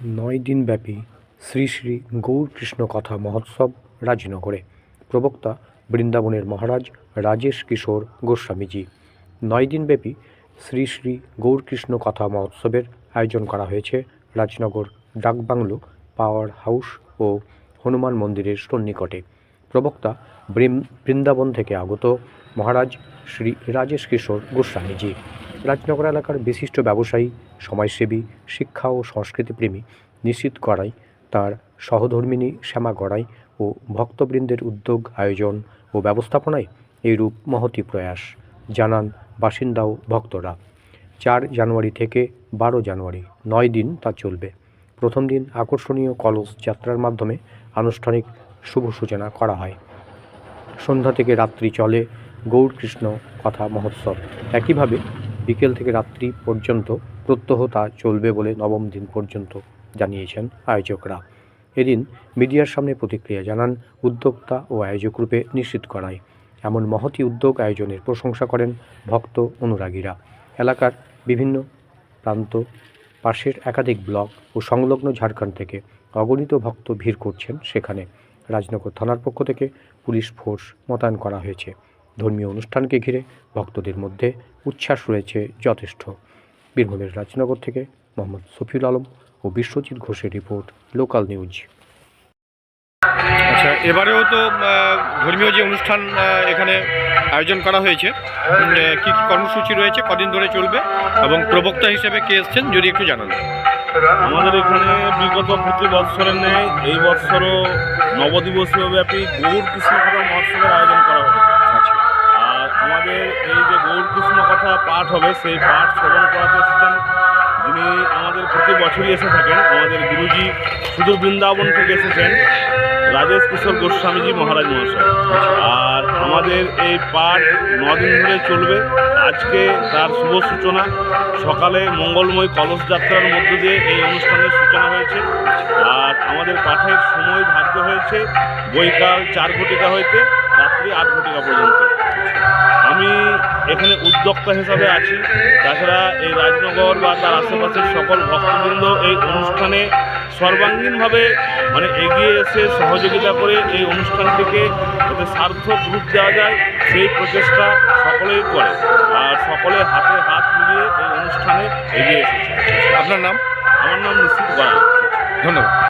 নয় দিনব্যাপী শ্রী শ্রী গৌরকৃষ্ণ কথা মহোৎসব রাজনগরে। প্রবক্তা বৃন্দাবনের মহারাজ রাজেশ কিশোর গোস্বামীজি। নয় দিনব্যাপী শ্রী শ্রী গৌরকৃষ্ণ কথা মহোৎসবের আয়োজন করা হয়েছে রাজনগর ডাকবাংলো পাওয়ার হাউস ও হনুমান মন্দিরের সন্নিকটে। প্রবক্তা বৃন্দাবন থেকে আগত মহারাজ শ্রী রাজেশ কিশোর গোস্বামীজি। রাজনগর এলাকার বিশিষ্ট ব্যবসায়ী সমাজসেবী, শিক্ষা ও সংস্কৃতিপ্রেমী নিশ্চিত করাই তার সহধর্মিনী শ্যামা গড়াই ও ভক্তবৃন্দের উদ্যোগ, আয়োজন ও ব্যবস্থাপনায় এইরূপ মহতি প্রয়াস। জানান বাসিন্দা ও ভক্তরা। চার জানুয়ারি থেকে বারো জানুয়ারি, নয় দিন তা চলবে। প্রথম দিন আকর্ষণীয় কলস যাত্রার মাধ্যমে আনুষ্ঠানিক শুভ সূচনা করা হয়। সন্ধ্যা থেকে রাত্রি চলে গৌরকৃষ্ণ কথা মহোৎসব। একইভাবে বিকেল থেকে রাত্রি পর্যন্ত প্রত্যহ তা চলবে বলে নবম দিন পর্যন্ত জানিয়েছেন আয়োজকরা। এদিন মিডিয়ার সামনে প্রতিক্রিয়া জানান উদ্যোক্তা ও আয়োজক রূপে নিশ্চিত করায়। এমন মহতি উদ্যোগ আয়োজনের প্রশংসা করেন ভক্ত অনুরাগীরা। এলাকার বিভিন্ন প্রান্ত পাশের একাধিক ব্লক ও সংলগ্ন ঝাড়খণ্ড থেকে অগণিত ভক্ত ভিড় করছেন সেখানে। রাজনগর থানার পক্ষ থেকে পুলিশ ফোর্স মোতায়েন করা হয়েছে। ধর্মীয় অনুষ্ঠানকে ঘিরে ভক্তদের মধ্যে উচ্ছ্বাস রয়েছে যথেষ্ট। বীরভূমের রাজনগর থেকে মোহাম্মদ সফিউল আলম ও বিশ্বজিৎ ঘোষের রিপোর্ট লোকাল নিউজ। আচ্ছা এবারেও তো ধর্মীয় যে অনুষ্ঠান এখানে আয়োজন করা হয়েছে কি কি কর্মসূচি রয়েছে কদিন ধরে চলবে এবং প্রবক্তা হিসেবে কে এসছেন যদি একটু জানান। আমাদের এখানে বিগত প্রতি বৎসরের ন্যায় এই বৎসরও নবদিবসীয় ব্যাপী গৌর কৃষ্ণ মহোৎসবের আয়োজন করা হয়েছে। আচ্ছা। আর আমাদের এই যে গৌর কৃষ্ণ কথা পাঠ হবে, সেই পাঠ শ্রবণ করাতে এসেছেন যিনি আমাদের প্রতি বছরই এসে থাকেন, আমাদের গুরুজি সুদূর বৃন্দাবন থেকে এসেছেন, রাজেশ কিশোর গোস্বামীজি মহারাজ মহাশয়। আর আমাদের এই পাঠ নদিন ধরে চলবে। আজকে তার শুভ সূচনা, সকালে মঙ্গলময় কলস যাত্রার মধ্য দিয়ে এই অনুষ্ঠানের সূচনা হয়েছে। আর আমাদের পাঠের সময় ধার্য হয়েছে বৈকাল চার ঘটিকা হইতে রাত্রি আট ঘটিকা পর্যন্ত। আমি এখানে উদ্যোক্তা হিসাবে আছি। তাছাড়া এই রাজনগর বা তার আশেপাশের সকল ভক্তবৃন্দ এই অনুষ্ঠানে সর্বাঙ্গীনভাবে মানে এগিয়ে এসে সহযোগিতা করে এই অনুষ্ঠানটিকে যাতে সার্থক রূপ দেওয়া যায়, সেই প্রচেষ্টা সকলেই করে। আর সকলে হাতে হাত মিলিয়ে এই অনুষ্ঠানে এগিয়ে এসেছে। আপনার নাম? আমার নাম নিশ্চিত বাড়ি। ধন্যবাদ।